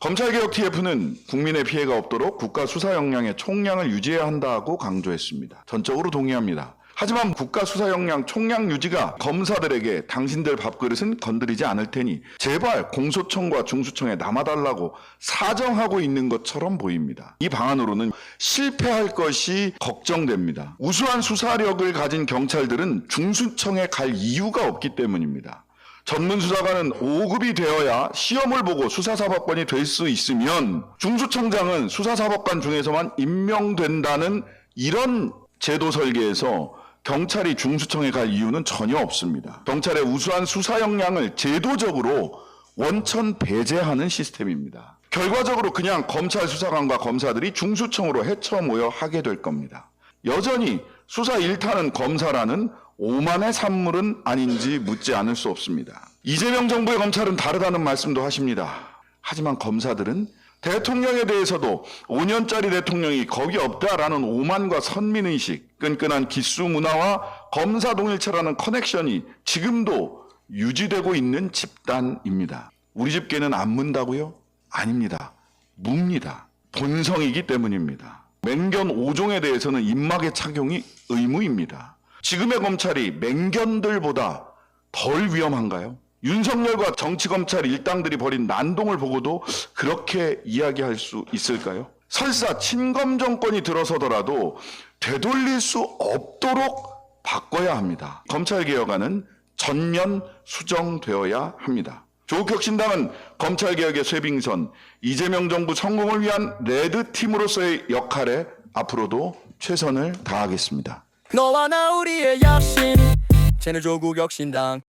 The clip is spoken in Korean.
검찰개혁 TF는 국민의 피해가 없도록 국가 수사 역량의 총량을 유지해야 한다고 강조했습니다. 전적으로 동의합니다. 하지만 국가 수사 역량 총량 유지가 검사들에게 당신들 밥그릇은 건드리지 않을 테니 제발 공소청과 중수청에 남아달라고 사정하고 있는 것처럼 보입니다. 이 방안으로는 실패할 것이 걱정됩니다. 우수한 수사력을 가진 경찰들은 중수청에 갈 이유가 없기 때문입니다. 전문 수사관은 5급이 되어야 시험을 보고 수사사법관이 될 수 있으면 중수청장은 수사사법관 중에서만 임명된다는 이런 제도 설계에서 경찰이 중수청에 갈 이유는 전혀 없습니다. 경찰의 우수한 수사 역량을 제도적으로 원천 배제하는 시스템입니다. 결과적으로 그냥 검찰 수사관과 검사들이 중수청으로 헤쳐 모여 하게 될 겁니다. 여전히 수사 일타는 검사라는 오만의 산물은 아닌지 묻지 않을 수 없습니다. 이재명 정부의 검찰은 다르다는 말씀도 하십니다. 하지만 검사들은 대통령에 대해서도 5년짜리 대통령이 겁이 없다라는 오만과 선민의식, 끈끈한 기수 문화와 검사 동일체라는 커넥션이 지금도 유지되고 있는 집단입니다. 우리 집게는 안 문다고요? 아닙니다. 묵니다. 본성이기 때문입니다. 맹견 5종에 대해서는 입막의 착용이 의무입니다. 지금의 검찰이 맹견들보다 덜 위험한가요? 윤석열과 정치검찰 일당들이 벌인 난동을 보고도 그렇게 이야기할 수 있을까요? 설사 친검 정권이 들어서더라도 되돌릴 수 없도록 바꿔야 합니다. 검찰개혁안은 전면 수정되어야 합니다. 조국혁신당은 검찰개혁의 쇄빙선, 이재명 정부 성공을 위한 레드팀으로서의 역할에 앞으로도 최선을 다하겠습니다. 너와 나 우리의 약신. 채널 조국 혁신당